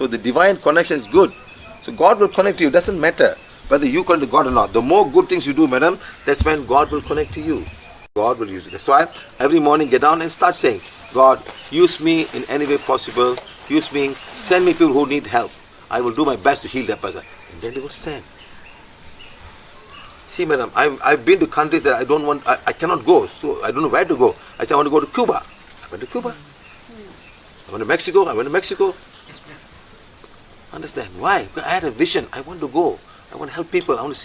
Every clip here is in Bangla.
So the divine connection is good. So God will connect to you. Doesn't matter whether you connect to God or not. The more good things you do, madam, that's when God will connect to you. God will use it. That's why every morning get down and start saying, God, use me in any way possible. Use me. Send me people who need help. I will do my best to heal that person. And then they will send. See, madam, I've, I've been to countries that I don't want, I, I cannot go. So I don't know where to go. I say, I want to go to Cuba. I went to Cuba. I went to Mexico. I went to Mexico. Understand why? Because I had a vision. I want to go. I want to help people. I want.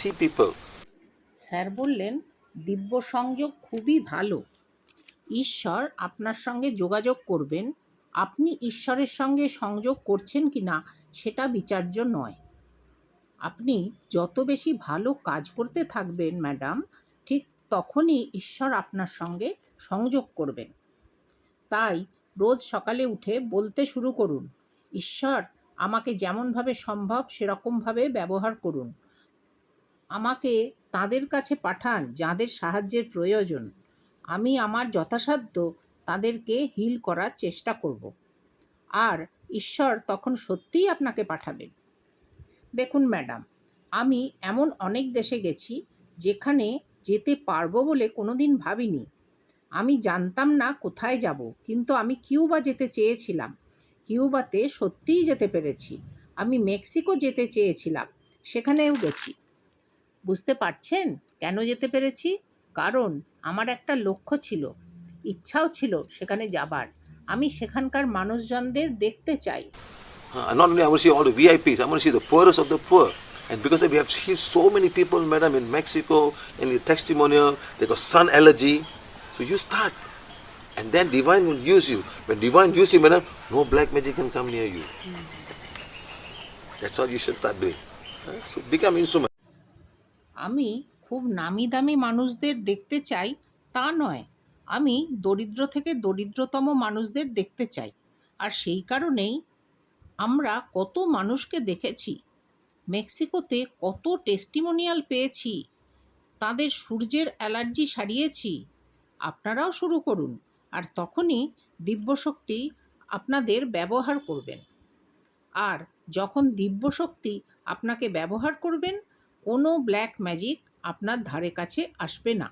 Sir বললেন, দিব্য সংযোগ খুবই ভালো ঈশ্বর আপনার সঙ্গে যোগাযোগ করবেন আপনি ঈশ্বরের সঙ্গে সংযোগ করছেন কি না, সেটা বিচার্য নয় আপনি যত বেশি ভালো কাজ করতে থাকবেন, ম্যাডাম, ঠিক তখনই ঈশ্বর আপনার সঙ্গে সংযোগ করবেন তাই রোজ সকালে উঠে বলতে শুরু করুন, ঈশ্বর আমাকে যেমনভাবে সম্ভব সেরকমভাবে ব্যবহার করুন। আমাকে তাদের কাছে পাঠান যাদের সাহায্যের প্রয়োজন। আমি আমার যথাসাধ্য তাদেরকে হিল করার চেষ্টা করব। আর ঈশ্বর তখন সত্যিই আপনাকে পাঠাবেন দেখুন ম্যাডাম, আমি এমন অনেক দেশে গেছি যেখানে যেতে পারব বলে কোনোদিন ভাবিনি। আমি জানতাম না কোথায় যাব, কিন্তু আমি কিউবা যেতে চেয়েছিলাম। কিউবাতে সত্যিই যেতে পেরেছি। আমি মেক্সিকো যেতে চেয়েছিলাম সেখানেও গেছি। বুঝতে পারছেন কেন যেতে পেরেছি? কারণ আমার একটা লক্ষ্য ছিল ইচ্ছাও ছিল সেখানে যাবার। আমি সেখানকার মানুষজনদের দেখতে চাই। And because we have seen so many people, madam, in Mexico, in your testimonial, they got sun allergy. So you start. And then divine will use you. When divine use you, madam, no black magic can come near you. That's all you should start doing. Uh, So become instrument. আমি খুব নামি দামি মানুষদের দেখতে চাই তা নয় আমি দরিদ্র থেকে দরিদ্রতম মানুষদের দেখতে চাই আর সেই কারণেই আমরা কত মানুষকে দেখেছি মেক্সিকোতে কত টেস্টিমোনিয়াল পেয়েছি তাদের সূর্যের অ্যালার্জি সারিয়েছি আপনারাও শুরু করুন আর তখনই দিব্যশক্তি আপনাদের ব্যবহার করবেন। আর যখন দিব্যশক্তি আপনাকে ব্যবহার করবেন, কোনো ব্ল্যাক ম্যাজিক আপনার ধারে কাছে আসবে না।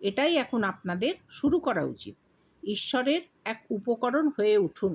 এটাই এখন আপনাদের শুরু করা উচিত। ঈশ্বরের এক উপকরণ হয়ে উঠুন।